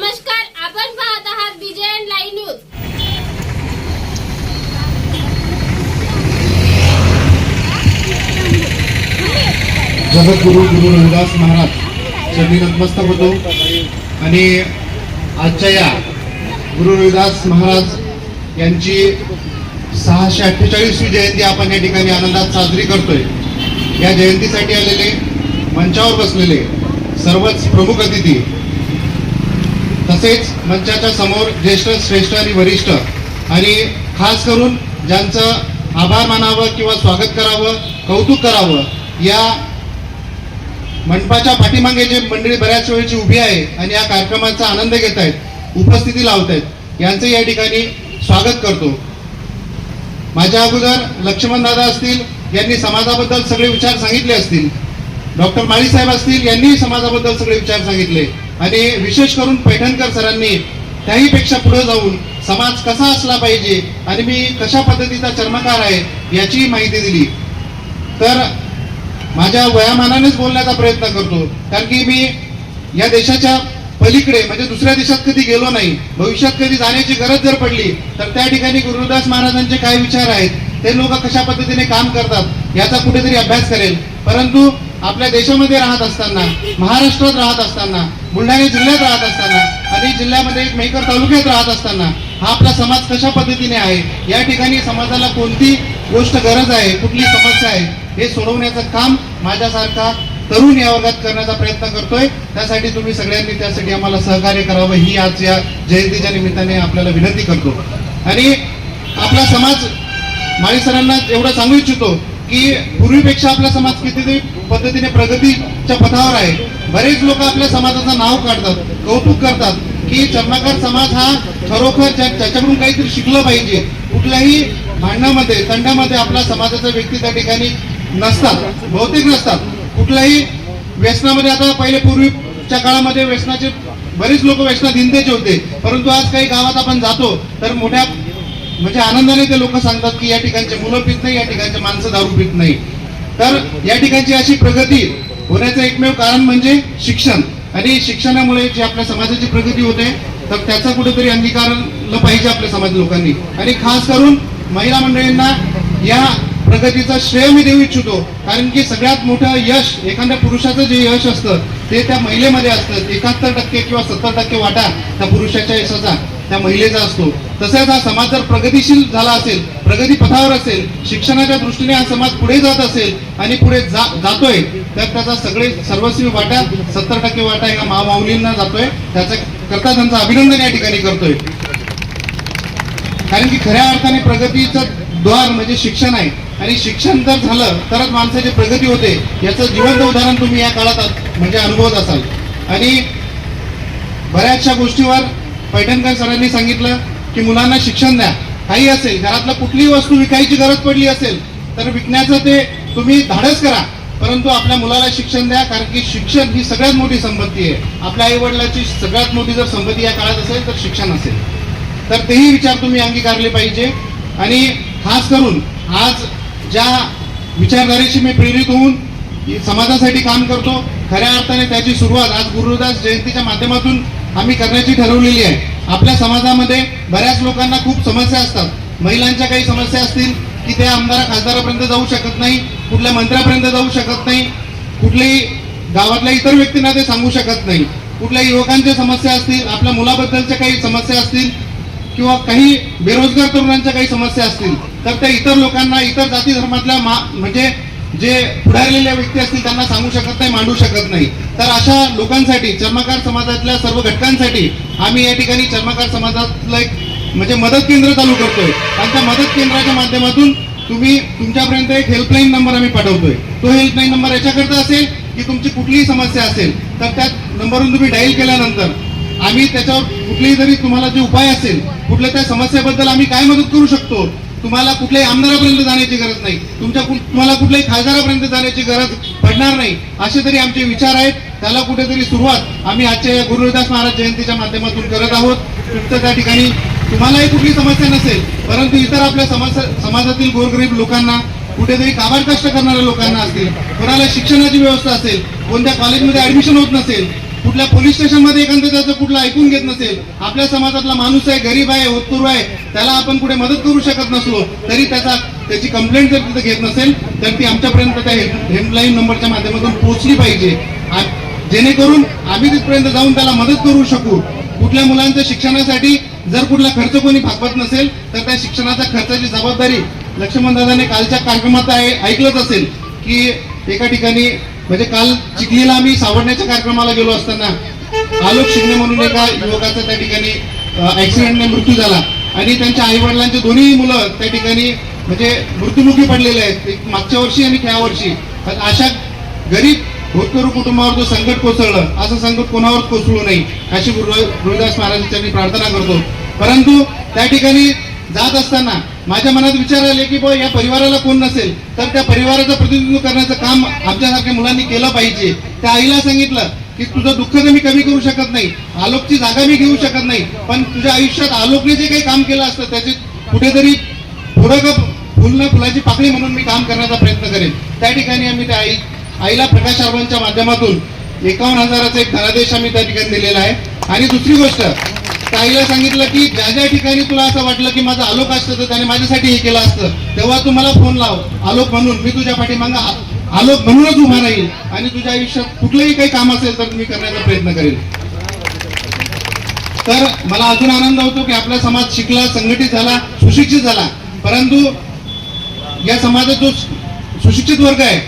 नमस्कार आपण पाहत आहात बीजेएन लाईव्ह न्यूज जगद्गुरु गुरु रविदास महाराज यांनी नतमस्तक होतो. आणि आजच्या या गुरु रविदास महाराज यांची सहाशे अठ्ठेचाळीसवी जयंती आपण या ठिकाणी आनंदात साजरी करतोय. या जयंतीसाठी आलेले मंचावर बसलेले सर्वच प्रमुख अतिथी तसेच मंचाच्या समोर ज्येष्ठ श्रेष्ठ आणि वरिष्ठ आणि खास करून ज्यांचं आभार मानावं किंवा स्वागत करावं कौतुक करावं या मंडपाच्या पाठीमागे जे मंडळी बऱ्याच वेळची उभी आहे आणि या कार्यक्रमाचा आनंद घेत आहेत उपस्थिती लावत आहेत यांचं या ठिकाणी स्वागत करतो. माझ्या अगोदर लक्ष्मण दादा असतील यांनी समाजाबद्दल सगळे विचार सांगितले असतील. डॉक्टर माळी साहेब असतील यांनीही समाजाबद्दल सगळे विचार सांगितले. आणि विशेष करून पैठणकर सरांनी त्याहीपेक्षा पुढे जाऊन समाज कसा असला पाहिजे आणि मी कशा पद्धतीचा चर्मकार आहे याची माहिती दिली. तर माझ्या वयामानानेच बोलण्याचा प्रयत्न करतो. कारण की मी या देशाच्या पलीकडे म्हणजे दुसऱ्या देशात कधी गेलो नाही भविष्यात कधी जाण्याची गरज जर पडली तर त्या ठिकाणी गुरुदास महाराजांचे काय विचार आहेत ते लोक कशा पद्धतीने काम करतात याचा कुठेतरी अभ्यास करेल. परंतु आपल्या देशामध्ये राहत असताना महाराष्ट्रात राहत असताना बुलढाणा जिल्ह्यात राहत असताना आणि जिल्ह्यामध्ये मेकर मेहकर तालुक्यात राहत असताना हा आपला समाज कशा पद्धतीने आहे? या ठिकाणी समाजाला कोणती गोष्ट गरज आहे? कुठली समस्या आहे? हे सोडवण्याचं काम माझ्यासारखा तरुण या वर्गात करण्याचा प्रयत्न करतोय. त्यासाठी तुम्ही सगळ्यांनी त्यासाठी आम्हाला सहकार्य करावं. ही आज या जयंतीच्या निमित्ताने आपल्याला विनंती करतो. आणि आपला समाज माळी सरांना एवढं सांगू इच्छितो की पूर्वीपेक्षा आपला समाज कितीतरी पद्धतीने प्रगतीच्या पथावर आहे. बरेच लोक आपल्या समाजाचं नाव काढतात कौतुक करतात की चर्माकार समाज हा खरोखर ज्या- त्याच्याकडून काहीतरी शिकलं पाहिजे. कुठल्याही भांडणामध्ये तंडामध्ये आपला समाजाचा व्यक्ती त्या ठिकाणी नसतात बहुतेक नसतात. कुठल्याही व्यसनामध्ये आता पहिले पूर्वीच्या काळामध्ये व्यसनाचे बरेच लोक व्यसनात हिंदेचे होते. परंतु आज काही गावात आपण जातो तर मोठ्या म्हणजे आनंदाने ते लोक सांगतात की या ठिकाणचे मुलं पित नाही या ठिकाणचे माणसं दारू पित नाही. तर या ठिकाणची अशी प्रगती होण्याचं एकमेव कारण म्हणजे शिक्षण. आणि शिक्षणामुळे जी आपल्या समाजाची प्रगती होते तर त्याचा कुठेतरी अंगीकारलं पाहिजे आपल्या समाज लोकांनी. आणि खास करून महिला मंडळींना या प्रगतीचा श्रेय मी देऊ इच्छितो. कारण की सगळ्यात मोठं यश एखाद्या पुरुषाचं जे यश असतं ते त्या महिलेमध्ये असतं. एकाहत्तर टक्के किंवा सत्तर टक्के वाटा त्या पुरुषाच्या यशाचा त्या महिलेचा असतो. तसेच हा समाज जर प्रगतीशील झाला असेल प्रगती पथावर असेल शिक्षणाच्या दृष्टीने हा समाज पुढे जात असेल आणि पुढे जा जातोय तर त्याचा सगळे सर्वस्वी वाटा सत्तर टक्के वाटा ह्या महामाऊलींना जातोय. त्याचा करता त्यांचं अभिनंदन या ठिकाणी करतोय. कारण की खऱ्या अर्थाने प्रगतीचं द्वार म्हणजे शिक्षण आहे. आणि शिक्षण जर झालं तरच माणसाची प्रगती होते. याचं जिवंत उदाहरण तुम्ही या काळात म्हणजे अनुभवत असाल. आणि बऱ्याचशा गोष्टीवर पैठणकर सरांनी सांगितलं की मुलांना शिक्षण द्या. काही असेल घरातलं कुठलीही वस्तू विकायची गरज पडली असेल तर विकण्याचं ते तुम्ही धाडस करा. परंतु आपल्या मुलाला शिक्षण द्या कारण की शिक्षण ही सगळ्यात मोठी संपत्ती आहे. आपल्या आईवडिलाची सगळ्यात मोठी जर संपत्ती या काळात असेल तर शिक्षण असेल. तर तेही विचार तुम्ही अंगीकारले पाहिजे. आणि खास करून आज ज्या विचारधारेशी मी प्रेरित होऊन समाजासाठी काम करतो खऱ्या अर्थाने त्याची सुरुवात आज गुरुदास जयंतीच्या माध्यमातून आम्ही करण्याची ठरवलेली आहे. आपल्या समाजामध्ये बऱ्याच लोकांना खूप समस्या असतात. महिलांच्या काही समस्या असतील की त्या आमदार खासदारापर्यंत जाऊ शकत नाही कुठल्या मंत्र्यापर्यंत जाऊ शकत नाही कुठल्याही गावातल्या इतर व्यक्तींना ते सांगू शकत नाही. कुठल्या युवकांच्या समस्या असतील आपल्या मुलाबद्दलच्या काही समस्या असतील किंवा काही बेरोजगार तरुणांच्या काही समस्या असतील तर त्या इतर लोकांना इतर जाती धर्मातल्या मा म्हणजे जे पुढारलेल्या व्यक्ती असतील त्यांना सांगू शकत नाही मांडू शकत नाही. तर अशा लोकांसाठी चर्मकार समाजातल्या सर्व घटकांसाठी आम्ही या ठिकाणी चर्मकार समाजातलं एक म्हणजे मदत केंद्र चालू करतोय. आणि त्या मदत केंद्राच्या माध्यमातून तुम्ही तुमच्यापर्यंत एक हेल्पलाईन नंबर आम्ही पाठवतोय. तो हेल्पलाईन नंबर याच्याकरता असेल की तुमची कुठलीही समस्या असेल तर त्या नंबरवरून तुम्ही डाईल केल्यानंतर आम्ही त्याच्यावर कुठलेही जरी तुम्हाला जे उपाय असेल कुठल्या त्या समस्येबद्दल आम्ही काय मदत करू शकतो तुम्हाला कुठल्याही आमदारापर्यंत जाण्याची गरज नाही. तुमच्या कुठ- तुम्हाला कुठल्याही खासदारापर्यंत जाण्याची गरज पडणार नाही. असे तरी आमचे विचार आहेत. त्याला कुठेतरी सुरुवात आम्ही आजच्या या गुरुदास महाराज जयंतीच्या माध्यमातून करत आहोत. तुमचं त्या ठिकाणी तुम्हालाही कुठली समस्या नसेल परंतु इतर आपल्या समाज समाजातील गोरगरीब लोकांना कुठेतरी काबाड कष्ट करणाऱ्या लोकांना असतील कोणाला शिक्षणाची व्यवस्था असेल कोणत्या कॉलेजमध्ये ऍडमिशन होत नसेल कुठल्या पोलीस स्टेशनमध्ये एखादं त्याचं कुठलं ऐकून घेत नसेल आपल्या समाजातला माणूस आहे गरीब आहे होतकरू आहे त्याला आपण कुठे मदत करू शकत नसलो तरी त्याचा त्याची कंप्लेंट जर तिथं घेत नसेल तर ती आमच्यापर्यंत त्या हेल्पलाईन नंबरच्या माध्यमातून पोहोचली पाहिजे. जेणेकरून आम्ही तिथपर्यंत जाऊन त्याला मदत करू शकू. कुठल्या मुलांच्या शिक्षणासाठी जर कुठला खर्च कोणी भागवत नसेल तर त्या शिक्षणाच्या खर्चाची जबाबदारी लक्ष्मण दादाने कालच्या कार्यक्रमात ऐकलंच असेल की एका ठिकाणी म्हणजे काल चिखलीला आम्ही सावडण्याच्या कार्यक्रमाला गेलो असताना आलोक शिंगणे म्हणून एका युवकाचा त्या ठिकाणी ऍक्सिडेंटने मृत्यू झाला. आणि त्यांच्या आई वडिलांचे दोन्ही मुलं त्या ठिकाणी म्हणजे मृत्युमुखी पडलेले आहेत. मागच्या वर्षी आणि त्या वर्षी. अशा गरीब भोतकरू कुटुंबावर जो संकट कोसळलं असं संकट कोणावर कोसळू नये अशी गुरु गुरुदास महाराजांच्या मी प्रार्थना करतो. परंतु त्या ठिकाणी जात असताना माझ्या मनात विचार आले की बा या परिवाराला कोण नसेल तर त्या परिवाराचं प्रतिनिधित्व करण्याचं काम आमच्यासारख्या मुलांनी केलं पाहिजे. त्या आईला सांगितलं की तुझं दुःख तर मी कमी करू शकत नाही आलोकची जागा मी घेऊ शकत नाही पण तुझ्या आयुष्यात आलोकने जे काही काम केलं असतं त्याचे कुठेतरी पुढं का फुलाची पाकळी म्हणून मी काम करण्याचा प्रयत्न करेन. त्या ठिकाणी आम्ही त्या आई आईला प्रकाश अर्बनच्या माध्यमातून एकावन्न हजाराचा एक धनादेश आम्ही त्या ठिकाणी दिलेला आहे. आणि दुसरी गोष्ट ताईला आईला सांगितलं की ज्या ज्या ठिकाणी तुला असं वाटलं की माझं आलोक असतं तर त्याने माझ्यासाठी हे केलं असतं तेव्हा तू मला फोन लाव. आलोक म्हणून. मी तुझ्या पाठीमागं आलोक म्हणूनच उभा राहील. आणि तुझ्या आयुष्यात कुठलंही काही काम असेल तर मी करण्याचा प्रयत्न करेल. तर मला अजून आनंद होतो की आपला समाज शिकला संघटित झाला सुशिक्षित झाला. परंतु या समाजात जो सुशिक्षित वर्ग आहे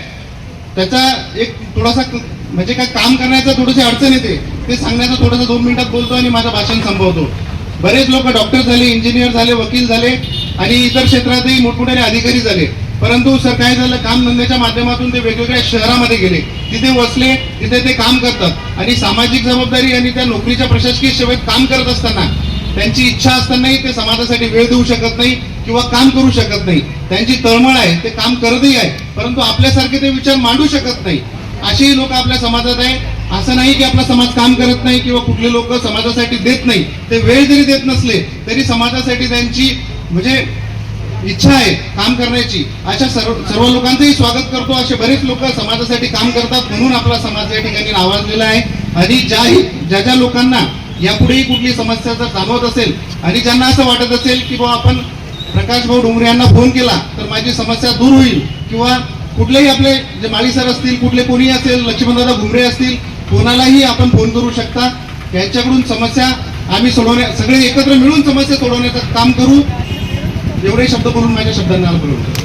त्याचा एक थोडासा म्हणजे काय काम करण्याचा थोडीशी अडचण येते. ते सांगण्याचं थोडंसं दोन मिनिटात बोलतो आणि माझं भाषण संपवतो. बरेच लोक डॉक्टर झाले इंजिनियर झाले वकील झाले आणि इतर क्षेत्रातही मोठमोठ्याने अधिकारी झाले. परंतु सर काय झालं? कामधंद्याच्या माध्यमातून ते वेगवेगळ्या शहरामध्ये गेले. तिथे वसले तिथे ते काम करतात. आणि सामाजिक जबाबदारी आणि त्या नोकरीच्या प्रशासकीय सेवेत काम करत असताना त्यांची इच्छा असतानाही ते समाजासाठी वेळ देऊ शकत नाही किंवा काम करू शकत नाही. त्यांची तळमळ आहे ते काम करतही आहे परंतु आपल्यासारखे ते विचार मांडू शकत नाही. असेही लोक आपल्या समाजात आहे. असं नाही की आपला समाज काम करत नाही किंवा कुठले लोक समाजासाठी देत नाही. ते वेळ जरी देत नसले तरी समाजासाठी त्यांची म्हणजे इच्छा आहे काम करण्याची. अशा सर्व सर्व लोकांचंही स्वागत करतो. असे बरेच लोक समाजासाठी काम करतात म्हणून आपला समाज या ठिकाणी नावाजलेला आहे. आणि ज्याही ज्या ज्या लोकांना यापुढेही कुठली समस्या जर जाणवत असेल आणि ज्यांना असं वाटत असेल की बाबा आपण प्रकाश भाऊ डोंगरे यांना फोन केला तर माझी समस्या दूर होईल. किंवा कुठलेही आपले जे माळी सर असतील कुठले कोणी असेल लक्ष्मणदादा घुमरे असतील कोणालाही आपण फोन करू शकता. त्यांच्याकडून समस्या आम्ही सोडवण्या सगळे एकत्र मिळून समस्या सोडवण्याचं काम करू. एवढे शब्द बोलून माझ्या शब्दांना बोलवतो